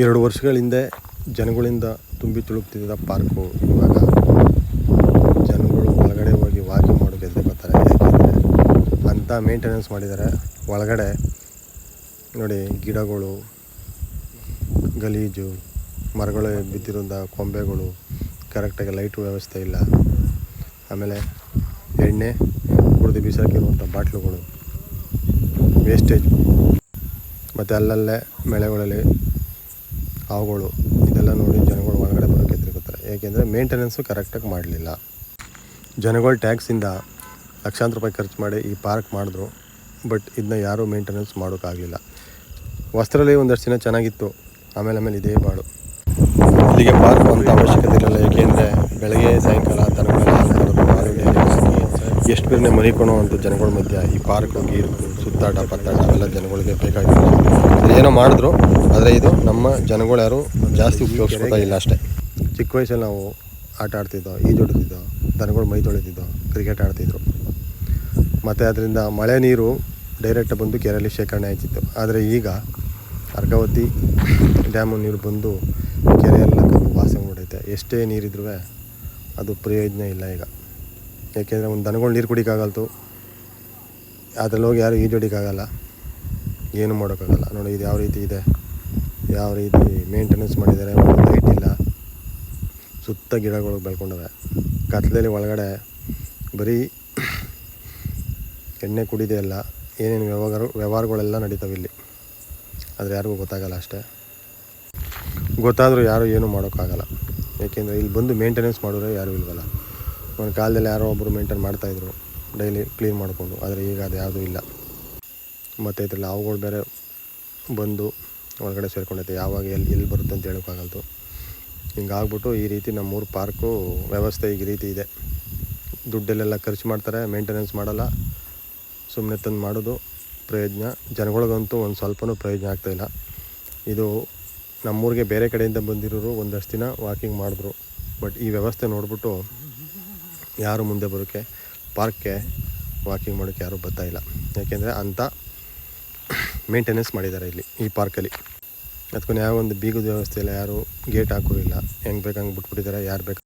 ಎರಡು ವರ್ಷಗಳ ಹಿಂದೆ ಜನಗಳಿಂದ ತುಂಬಿ ತುಳುಕ್ತಿದ್ದ ಪಾರ್ಕು. ಇವಾಗ ಜನಗಳು ಒಳಗಡೆ ಹೋಗಿ ವಾಕಿಂಗ್ ಮಾಡೋಕೆ ಬರ್ತಾರೆ. ಯಾಕೆಂದರೆ ಅಂಥ ಮೇಂಟೆನೆನ್ಸ್ ಮಾಡಿದ್ದಾರೆ. ಒಳಗಡೆ ನೋಡಿ ಗಿಡಗಳು, ಗಲೀಜು, ಮರಗಳು ಬಿದ್ದಿರೋಂಥ ಕೊಂಬೆಗಳು ಕರೆಕ್ಟಾಗಿ ಲೈಟ್ ವ್ಯವಸ್ಥೆ ಇಲ್ಲ. ಆಮೇಲೆ ಎಣ್ಣೆ ಕುಡಿದು ಬಿಸಾಕಿರುವಂಥ ಬಾಟ್ಲುಗಳು ವೇಸ್ಟೇಜ್ ಮತ್ತು ಅಲ್ಲಲ್ಲೇ, ಮಳೆಗಳಲ್ಲಿ ಹಾವುಗಳು ಇದೆಲ್ಲ ನೋಡಿ ಜನಗಳು ಒಳಗಡೆ ಬರೋಕ್ಕೆ ತಿರುಗುತ್ತಾರೆ ಏಕೆಂದರೆ ಮೇಂಟೆನೆನ್ಸು ಕರೆಕ್ಟಾಗಿ ಮಾಡಲಿಲ್ಲ. ಜನಗಳು ಟ್ಯಾಕ್ಸಿಂದ ಲಕ್ಷಾಂತರ ರೂಪಾಯಿ ಖರ್ಚು ಮಾಡಿ ಈ ಪಾರ್ಕ್ ಮಾಡಿದ್ರು ಬಟ್ ಇದನ್ನ ಯಾರೂ ಮೇಂಟೆನೆನ್ಸ್ ಮಾಡೋಕ್ಕಾಗಲಿಲ್ಲ. ವಸ್ತ್ರದಲ್ಲಿ ಒಂದಷ್ಟು ದಿನ ಚೆನ್ನಾಗಿತ್ತು, ಆಮೇಲೆ ಆಮೇಲೆ ಇದೇ ಬಾಡು ಇಲ್ಲಿಗೆ ಪಾರ್ಕ್ ಅಂತ ಅವಶ್ಯಕತೆ ಇರಲ್ಲ ಏಕೆಂದರೆ ಬೆಳಗ್ಗೆ ಸಾಯಂಕಾಲ ತನಕ ಎಷ್ಟು ಬೇರೆ ಮನಿಕೊಳೋ ಅಂತ ಜನಗಳ ಮಧ್ಯೆ ಈ ಪಾರ್ಕ್ ಗೀರ್ಕು ಸುತ್ತಾಟ ಪತ್ತಾಟ ಎಲ್ಲ ಜನಗಳಿಗೆ ಬೇಕಾಗಿಲ್ಲ ಏನೋ ಮಾಡಿದ್ರು, ಆದರೆ ಇದು ನಮ್ಮ ಜನಗಳು ಯಾರು ಜಾಸ್ತಿ ಉಪಯೋಗಿಸ್ಕೊತಾ ಇಲ್ಲ ಅಷ್ಟೇ. ಚಿಕ್ಕ ವಯಸ್ಸಲ್ಲಿ ನಾವು ಆಟ ಆಡ್ತಿದ್ದೋ ಈಜೊಡ್ತಿದ್ದೋ ದನಗಳು ಮೈ ತೊಳಿತಿದ್ದೋ ಕ್ರಿಕೆಟ್ ಆಡ್ತಿದ್ರು. ಮತ್ತು ಅದರಿಂದ ಮಳೆ ನೀರು ಡೈರೆಕ್ಟ್ ಬಂದು ಕೆರೆಯಲ್ಲಿ ಶೇಖರಣೆ ಆಯ್ತಿತ್ತು. ಆದರೆ ಈಗ ಅರ್ಕಾವತಿ ಡ್ಯಾಮು ನೀರು ಬಂದು ಕೆರೆಯೆಲ್ಲ ಕಬ್ಬು ಮಾಡೈತೆ ಎಷ್ಟೇ ನೀರಿದ್ರೂ ಅದು ಪ್ರಯೋಜನ ಇಲ್ಲ ಈಗ. ಏಕೆಂದರೆ ಒಂದು ದನಗಳು ನೀರು ಕುಡಿಯೋಕ್ಕಾಗಲ್ತು ಅದ್ರಲ್ಲಿ ಹೋಗಿ ಯಾರು ಈಜೊಡಿಕ್ಕಾಗಲ್ಲ ಏನು ಮಾಡೋಕ್ಕಾಗಲ್ಲ. ನೋಡಿ, ಇದು ಯಾವ ರೀತಿ ಇದೆ. ಯಾವ ರೀತಿ ಮೇಂಟೆನೆನ್ಸ್ ಮಾಡಿದ್ದಾರೆ. ಲೈಟ್ ಇಲ್ಲ. ಸುತ್ತ ಗಿಡಗಳು ಬೆಳ್ಕೊಂಡವೆ. ಕತ್ಲಲ್ಲಿ ಒಳಗಡೆ ಬರೀ ಎಣ್ಣೆ ಕುಡಿದೇ ಇಲ್ಲ. ಏನೇನು ವ್ಯವಹಾರ, ವ್ಯವಹಾರಗಳೆಲ್ಲ ನಡೀತಾವೆ ಇಲ್ಲಿ. ಆದರೆ ಯಾರಿಗೂ ಗೊತ್ತಾಗಲ್ಲ ಅಷ್ಟೇ. ಗೊತ್ತಾದರೂ ಯಾರೂ ಏನೂ ಮಾಡೋಕ್ಕಾಗಲ್ಲ. ಏಕೆಂದರೆ ಇಲ್ಲಿ ಬಂದು ಮೇಂಟೆನೆನ್ಸ್ ಮಾಡಿದ್ರೆ ಯಾರೂ ಇಲ್ವಲ್ಲ. ಒಂದು ಕಾಲದಲ್ಲಿ ಯಾರೋ ಒಬ್ಬರು ಮೇಂಟೈನ್ ಮಾಡ್ತಾಯಿದ್ರು ಡೈಲಿ ಕ್ಲೀನ್ ಮಾಡಿಕೊಂಡು, ಆದರೆ ಈಗ ಅದು ಯಾವುದೂ ಇಲ್ಲ. ಮತ್ತು ಇದರಲ್ಲಿ ಹಾವುಗಳು ಬೇರೆ ಬಂದು ಒಳಗಡೆ ಸೇರಿಕೊಂಡೈತೆ ಯಾವಾಗ ಎಲ್ಲಿ ಎಲ್ಲಿ ಬರುತ್ತೆ ಅಂತ ಹೇಳೋಕ್ಕಾಗಲ್ತು ಹಿಂಗಾಗ್ಬಿಟ್ಟು ಈ ರೀತಿ ನಮ್ಮೂರು ಪಾರ್ಕು ವ್ಯವಸ್ಥೆ ಈ ರೀತಿ ಇದೆ. ದುಡ್ಡಲ್ಲೆಲ್ಲ ಖರ್ಚು ಮಾಡ್ತಾರೆ ಮೇಂಟೆನೆನ್ಸ್ ಮಾಡಲ್ಲ. ಸುಮ್ಮನೆ ತಂದು ಮಾಡೋದು ಪ್ರಯೋಜನ. ಜನಗಳಿಗಂತೂ ಒಂದು ಸ್ವಲ್ಪನೂ ಪ್ರಯೋಜನ ಆಗ್ತಾಯಿಲ್ಲ ಇದು ನಮ್ಮೂರಿಗೆ ಬೇರೆ ಕಡೆಯಿಂದ ಬಂದಿರೋರು ಒಂದಷ್ಟು ದಿನ ವಾಕಿಂಗ್ ಮಾಡಿದ್ರು. ಬಟ್ ಈ ವ್ಯವಸ್ಥೆ ನೋಡಿಬಿಟ್ಟು ಯಾರು ಮುಂದೆ ಬರೋಕ್ಕೆ ಪಾರ್ಕ್ಗೆ ವಾಕಿಂಗ್ ಮಾಡೋಕ್ಕೆ ಯಾರೂ ಬರ್ತಾ ಇಲ್ಲ. ಯಾಕೆಂದರೆ ಅಂಥ ಮೇಂಟೆನೆನ್ಸ್ ಮಾಡಿದ್ದಾರೆ ಇಲ್ಲಿ, ಈ ಪಾರ್ಕಲ್ಲಿ. ಅದಕ್ಕೂ ಯಾವ ಒಂದು ಬೀಗದ ವ್ಯವಸ್ಥೆ ಇಲ್ಲ ಯಾರು ಗೇಟ್ ಹೆಂಗೆ ಬೇಕು ಹಂಗೆ ಬಿಟ್ಬಿಟ್ಟಿದ್ದಾರೆ, ಯಾರು ಬೇಕು